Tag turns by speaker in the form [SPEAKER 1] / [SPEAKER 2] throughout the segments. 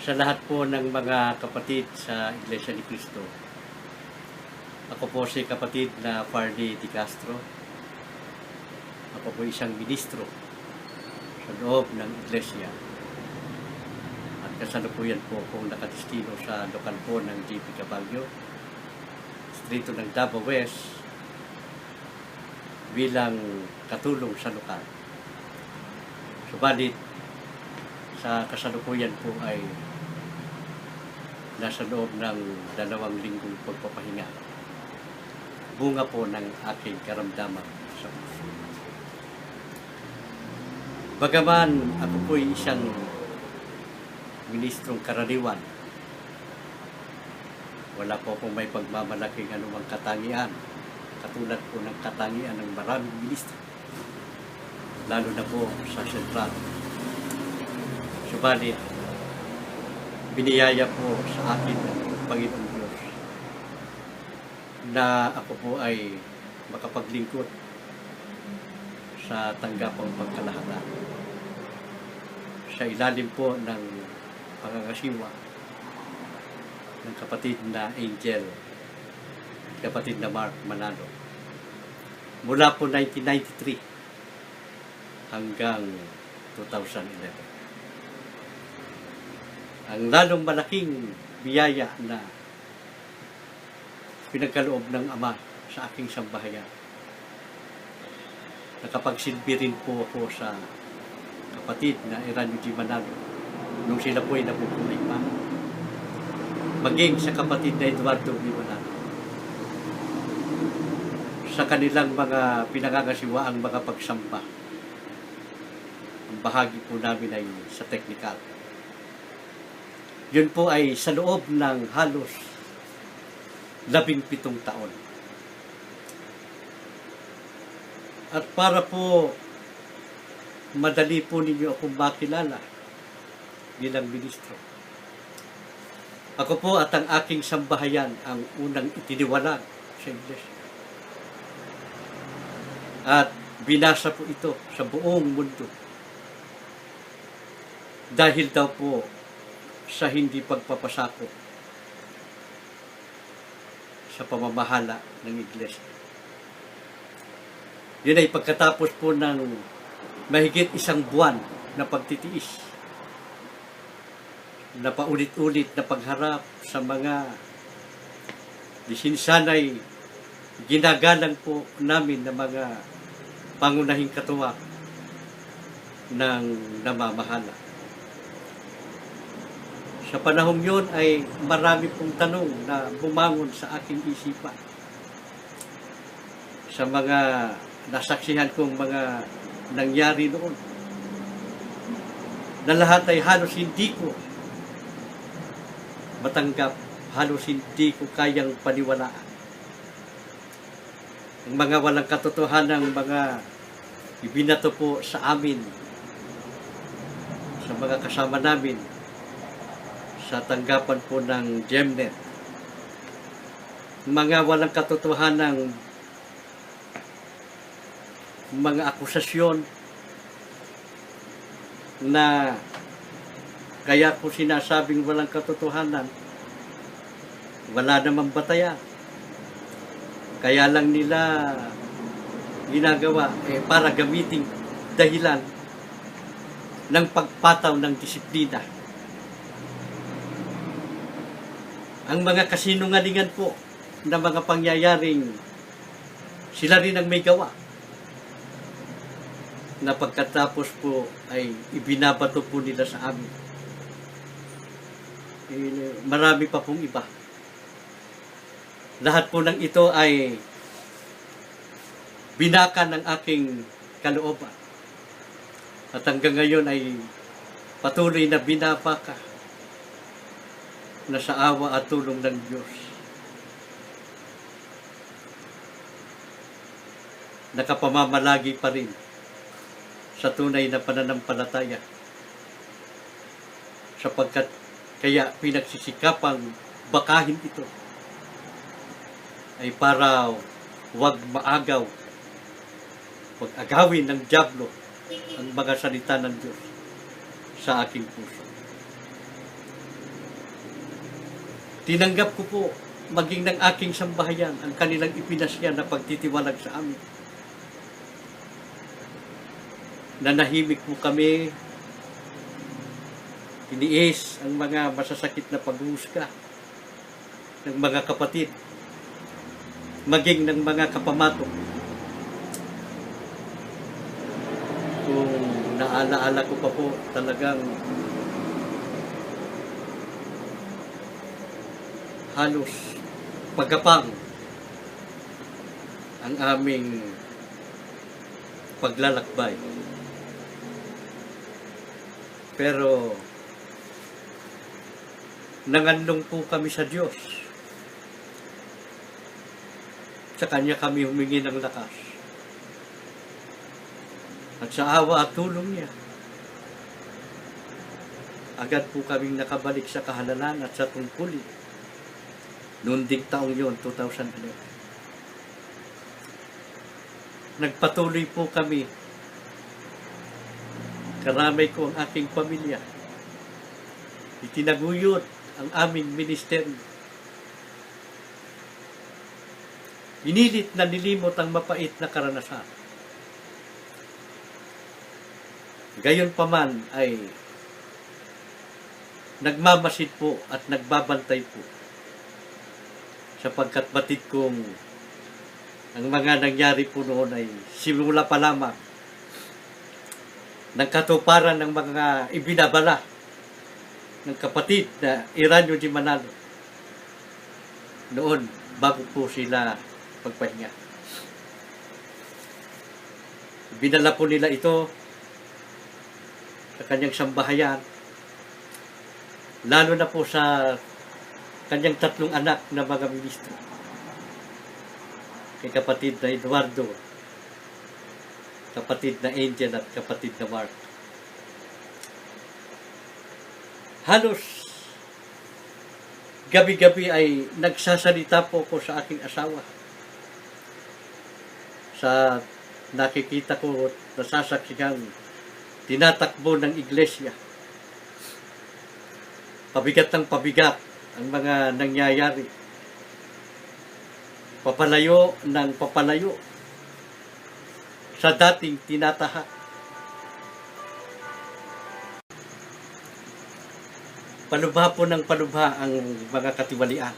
[SPEAKER 1] sa lahat po ng mga kapatid sa Iglesia ni Cristo. Ako po si kapatid na Fardy Di Castro. Ako po isang ministro sa loob ng Iglesia. At kasalukuyan po kung nakadestino sa lokal po ng GP Caballo, Distrito ng Davao West, bilang katulong sa lokal. Subalit, sa kasalukuyan po ay nasa loob ng dalawang linggong pagpapahinga. Bunga po ng aking karamdaman sa puso. Bagaman ako po isang ministrong karaniwan, wala po akong may pagmamalaking anumang katangian, katulad po ng katangian ng maraming ministro, lalo na po sa sentral. Subalit, biniyaya po sa akin ng Panginoon Diyos na ako po ay makapaglingkod sa tanggapang pagkalahatan. Sa ilalim po ng pangangasiwa ng kapatid na Angel, kapatid na Mark Manalo. Mula po 1993 hanggang 2011 ang lalong malaking biyaya na pinagkaloob ng Ama sa aking sambahayan. Nakapagsilbi rin po ako sa kapatid na Eranio G. Manalo nung sila po ay nabubuhay pa. Maging sa kapatid na Eduardo G. Manalo. Sa kanilang mga pinangangasiwa ang mga pagsamba. Ang bahagi po namin ay sa technical. Yun po ay sa loob ng halos labing pitong taon. At para po madali po ninyo akong makilala bilang ministro. Ako po at ang aking sambahayan ang unang itiniwalag sa iglesia. At binasa po ito sa buong mundo. Dahil daw po sa hindi pagpapasakop sa pamamahala ng iglesia. Yun ay pagkatapos po ng mahigit isang buwan na pagtitiis na paulit-ulit na pagharap sa mga disinsanay ginagalang po namin ng mga pangunahing katuwa ng namamahala. Sa panahong yun ay marami pong tanong na bumangon sa aking isipan. Sa mga nasaksihan kong mga nangyari noon. Na lahat ay halos hindi ko matanggap, halos hindi ko kayang paniwalaan. Ang mga walang katotohanan mga ibinato po sa amin, sa mga kasama namin, sa tanggapan po ng Gemnet. Mga walang katotohanan mga akusasyon na kaya ko sinasabing walang katotohanan, wala namang batayan. Kaya lang nila ginagawa eh, para gamitin dahilan ng pagpataw ng disiplina. Ang mga kasinungalingan po na mga pangyayaring sila rin ang may gawa na pagkatapos po ay ibinabato po nila sa amin. Eh, marami pa pong iba. Lahat po ng ito ay binaka ng aking kalooban. At hanggang ngayon ay patuloy na binabaka na sa awa at tulong ng Diyos. Nakapamamalagi pa rin sa tunay na pananampalataya. Sapagkat kaya pinagsisikapang bakahin ito ay para wag maagaw, wag agawin ng Diablo ang mga salita ng Diyos sa aking puso. Tinanggap ko po maging ng aking sambahayan ang kanilang ipinasya na pagtitiwalag sa amin. Nanahimik po kami, tiniis ang mga masasakit na paghuhusga ng mga kapatid, maging ng mga kapamato. Kung naalaala ko pa po talagang halos pagkapang ang aming paglalakbay. Pero nanganlong po kami sa Diyos. Sa Kanya kami humingi ng lakas. At sa awa at tulong niya, agad po kaming nakabalik sa kahalalan at sa tungkulin. Noon ding taong yun, 2011. Nagpatuloy po kami. Karamay ko ang aking pamilya. Itinaguyod ang aming ministeryo. Pinilit na nilimot ang mapait na karanasan. Gayon pa man ay nagmamasid po at nagbabantay po sapagkat batid kong ang mga nangyari po noon ay simula pa lamang ng katuparan ng mga ibinabala ng kapatid na Iranyo Di Manalo noon bago po sila pagpahinga. Binala po nila ito sa kanyang sambahayan lalo na po sa kanyang tatlong anak na mga ministro. Kay kapatid na Eduardo, kapatid na Angel at kapatid na Mark. Halos gabi-gabi ay nagsasalita po ko sa aking asawa. Sa nakikita ko, nasasaksigang tinatakbo ng iglesia. Pabigat ng pabigat ang mga nangyayari. Papalayo ng papalayo sa dating tinatahak. Palubha po ng palubha ang mga katiwalian.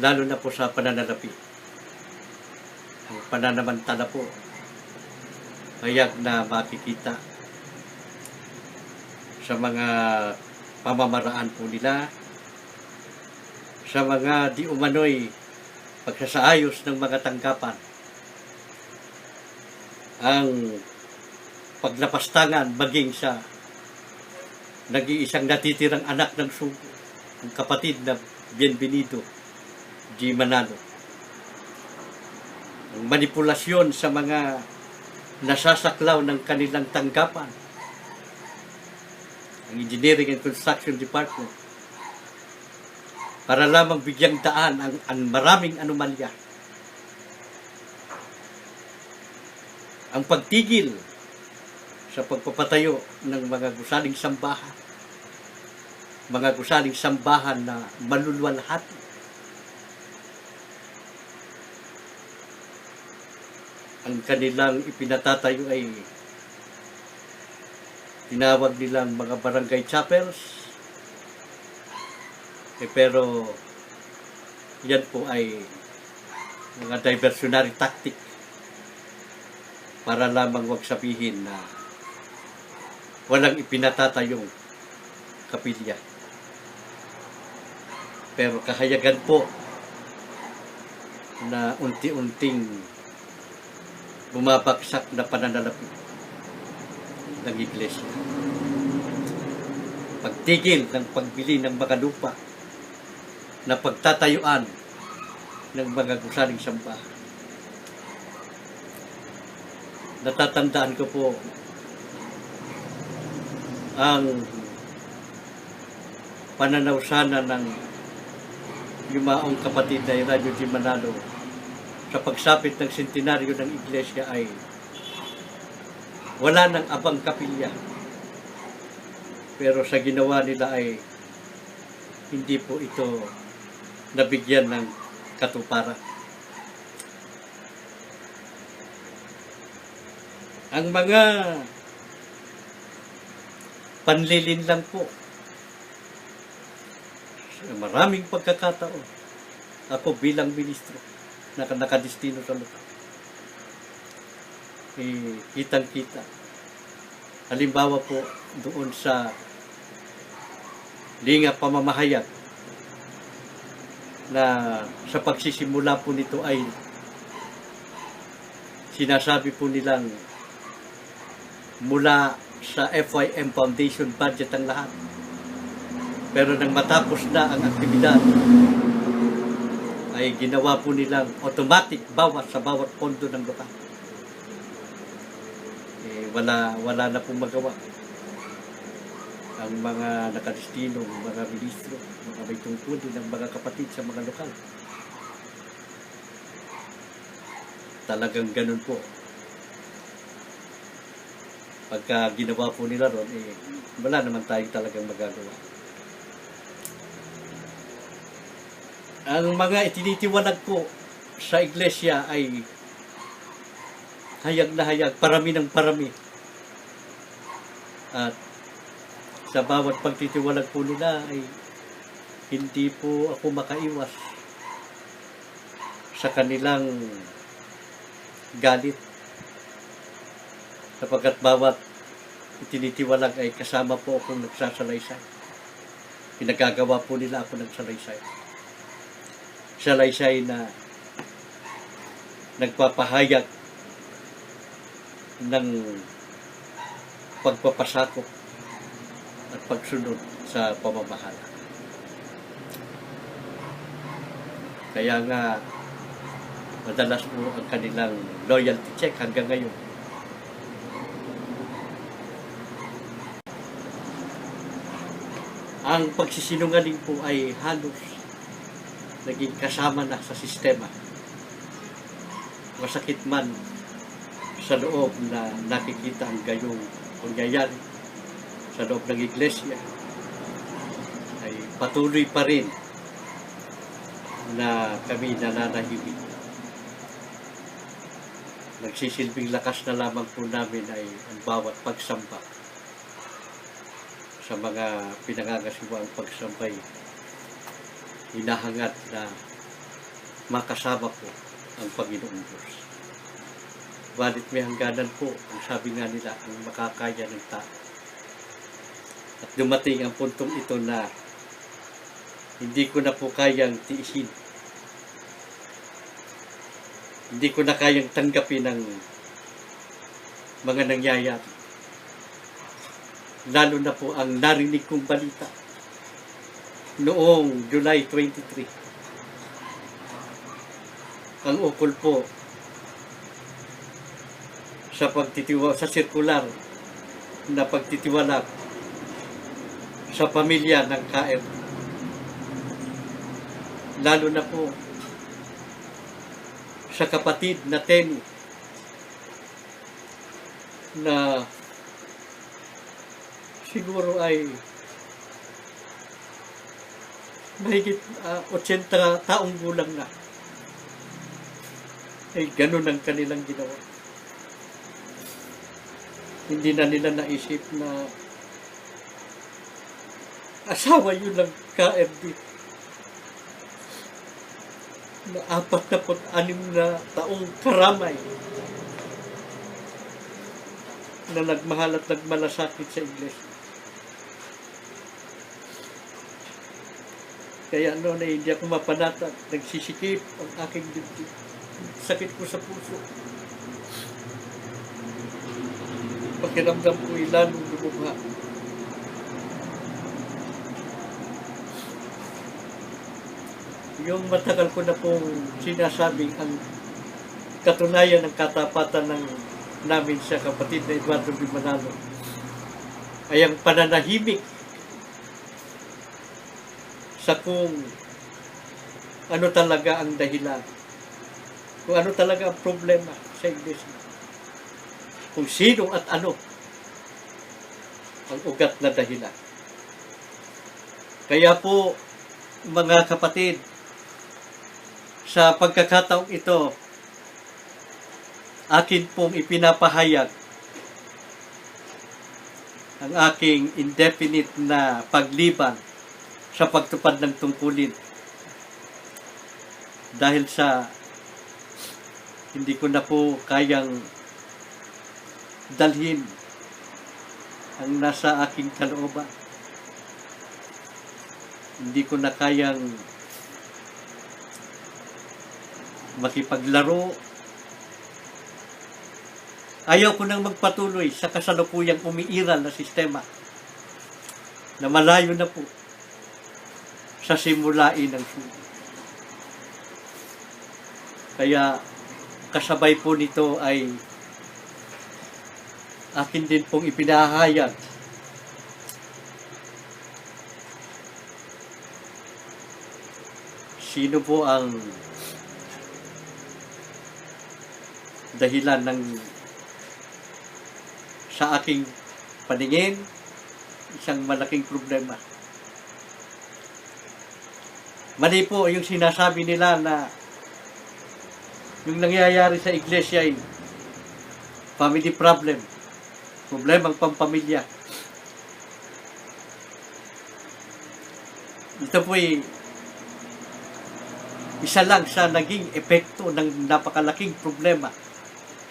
[SPEAKER 1] Lalo na po sa pananalapi. Ang pananamantala po. Hayag na makikita sa mga pamamaraan po nila sa mga di umano'y pagsasaayos ng mga tanggapan ang paglapastangan maging sa nag-iisang natitirang anak ng sugo ang kapatid na Bienvenido G. Manalo. Ang manipulasyon sa mga nasasaklaw ng kanilang tanggapan ang Engineering and Construction Department para lamang bigyang daan ang, ang maraming anomalya. Ang pagtigil sa pagpapatayo ng mga gusaling sambahan, mga gusaling sambahan na malulwalhati. Ang kanilang ipinatatayo ay tinawag nilang mga barangay chapels. Eh, pero yan po ay mga diversionary tactic para lamang wag sabihin na walang ipinatatayong kapilya. Pero kahayagan po na unti-unting bumabagsak na pananalapi ng iglesia. Pagtigil ng pagbili ng mga lupa na pagtatayuan ng mga gusaling sambahan. Natatandaan ko po ang pananaw sana ng yumaong kapatid na Radyo Di Manalo sa pagsapit ng sentenaryo ng iglesia ay wala nang abang kapilya. Pero sa ginawa nila ay hindi po ito nabigyan ng katuparan. Ang mga panlilin lang po maraming pagkakataon ako bilang ministro na nakadistino sa lupa eh, kitang kita halimbawa po doon sa linga pamamahayag na sa pagsisimula po nito ay sinasabi po nilang mula sa FYM Foundation budget ang lahat. Pero nang matapos na ang aktibidad, ay ginawa po nilang automatic bawat sa bawat pondo ng lokal. Eh, wala, wala na pong magawa. Ang mga nakadestino, mga ministro, mga may tungkulin ng mga kapatid sa mga lokal. Talagang ganun po pagka ginawa po nila ron, eh, wala naman tayong talagang magagawa. Ang mga itinitiwanag po sa iglesia ay hayag na hayag, parami ng parami. At sa bawat pagtitiwalag po nila ay hindi po ako makaiwas sa kanilang galit sapagkat bawat itinitiwalag ay kasama po akong nagsasalaysay. Pinagagawa po nila ako ng salaysay. Salaysay na nagpapahayag ng pagpapasakop pagsunod sa pamamahala. Kaya nga, madalas po ang kanilang loyalty check hanggang ngayon. ang pagsisinungaling po ay halos naging kasama na sa sistema. Masakit man sa loob na nakikita ang gayong pangyayari sa loob ng iglesia ay patuloy pa rin na kami nananahimik. Nagsisilbing lakas na lamang po namin ay ang bawat pagsamba sa mga pinangangasiwang pagsambay hinahangat na makasama po ang Panginoong Diyos. Balit may hangganan po, ang sabi nga nila, ang makakaya ng tao. At dumating ang puntong ito na hindi ko na po kayang tiisin. Hindi ko na kayang tanggapin ang mga nangyayari lalo na po ang narinig kong balita noong July 23. Ang ukol po sa pagtitiwa sa sirkular na pagtitiwala sa pamilya ng KM. Lalo na po sa kapatid na Temi na siguro ay mahigit ah, 80 taong gulang na. Ay ganun ang kanilang ginawa. Hindi na nila naisip na asawa yun ng KMD na apat na pot anim na taong karamay na nagmahal at nagmalasakit sa iglesia. Kaya noon ay hindi ako mapanatag. Nagsisikip ang aking dibdib. Sakit ko sa puso. Pakiramdam ko ay lalong lumubha. Yung matagal ko na pong sinasabing ang katunayan ng katapatan ng namin sa kapatid na Eduardo B. Manalo ay ang pananahimik sa kung ano talaga ang dahilan. Kung ano talaga ang problema sa iglesia. Kung sino at ano ang ugat na dahilan. Kaya po, mga kapatid, sa pagkakataong ito, akin pong ipinapahayag ang aking indefinite na pagliban sa pagtupad ng tungkulin dahil sa hindi ko na po kayang dalhin ang nasa aking kalooban. Hindi ko na kayang makipaglaro. Ayaw ko nang magpatuloy sa kasalukuyang umiiral na sistema na malayo na po sa simulain ng sugo. Kaya kasabay po nito ay akin din pong ipinahayag sino po ang dahilan ng sa aking paningin isang malaking problema. Mali po yung sinasabi nila na yung nangyayari sa iglesia ay family problem. Problemang pampamilya. Ito po ay isa lang sa naging epekto ng napakalaking problema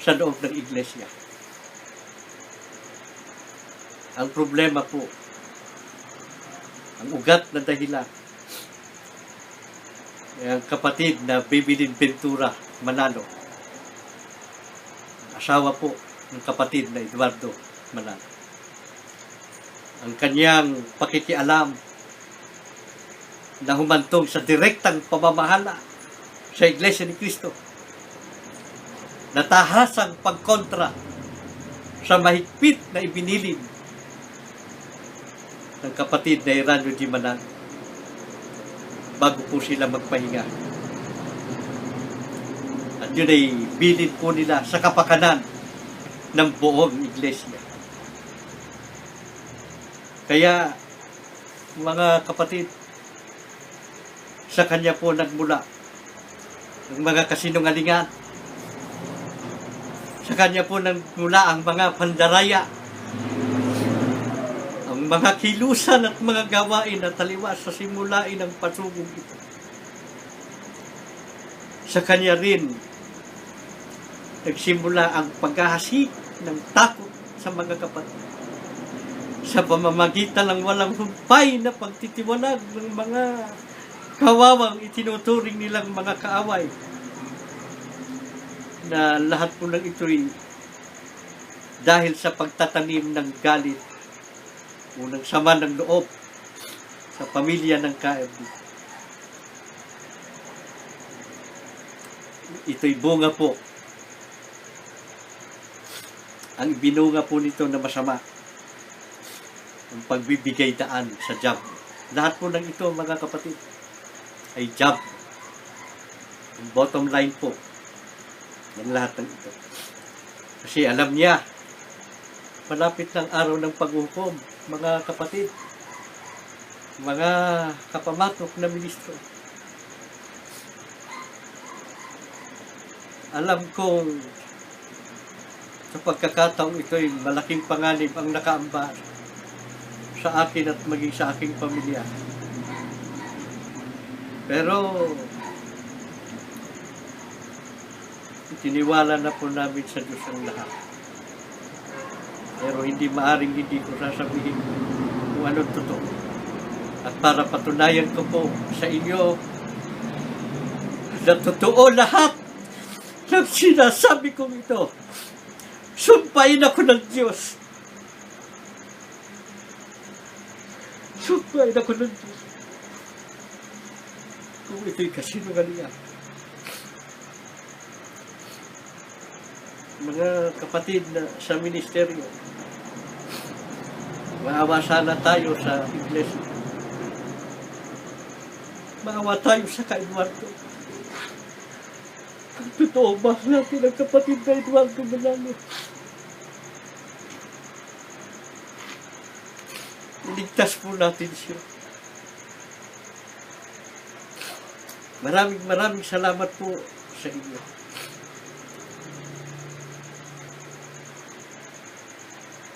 [SPEAKER 1] sa loob ng iglesia. Ang problema po, ang ugat na dahilan, ang kapatid na Bibilin Ventura Manalo. Asawa po ng kapatid na Eduardo Manalo. Ang kanyang pakikialam na humantong sa direktang pamamahala sa Iglesia ni Cristo. Natahasang pagkontra sa mahigpit na ibinilin ng kapatid na Iranyo Di Manan bago po sila magpahinga. At yun ay bilin po nila sa kapakanan ng buong iglesia. Kaya, mga kapatid, sa kanya po nagmula ang mga kasinungalingan. Sa kanya po nagmula ang mga pandaraya, ang mga kilusan at mga gawain na taliwas sa simulain ng pasugong ito. Sa kanya rin nagsimula ang paghahasik ng takot sa mga kapatid sa pamamagitan ng walang humpay na pagtitiwalag ng mga kawawang itinuturing nilang mga kaaway na lahat po ng ito'y dahil sa pagtatanim ng galit o ng sama ng loob sa pamilya ng KFD. Ito'y bunga po. Ang binunga po nito na masama ang pagbibigay daan sa job. Lahat po ng ito, mga kapatid, ay job. Ang bottom line po ng lahat ng ito. Kasi alam niya, malapit ng araw ng paghukom, mga kapatid, mga kapamatok na ministro. Alam kong sa pagkakataong ito ay malaking panganib ang nakaambar sa akin at maging sa aking pamilya. Pero tiniwala na po namin sa Diyos ang lahat. Pero hindi maaring hindi ko sasabihin kung anong totoo. At para patunayan ko po sa inyo na totoo lahat ng sinasabi kong ito. Sumpain ako ng Diyos. Sumpain ako ng Diyos. Kung ito'y kasinungalingan. Mga kapatid na sa ministeryo, maawa sana tayo sa iglesia. Maawa tayo sa ka Eduardo. Totoo ba natin ang kapatid na Eduardo Manalo? Iligtas po natin siya. Maraming maraming salamat po sa inyo.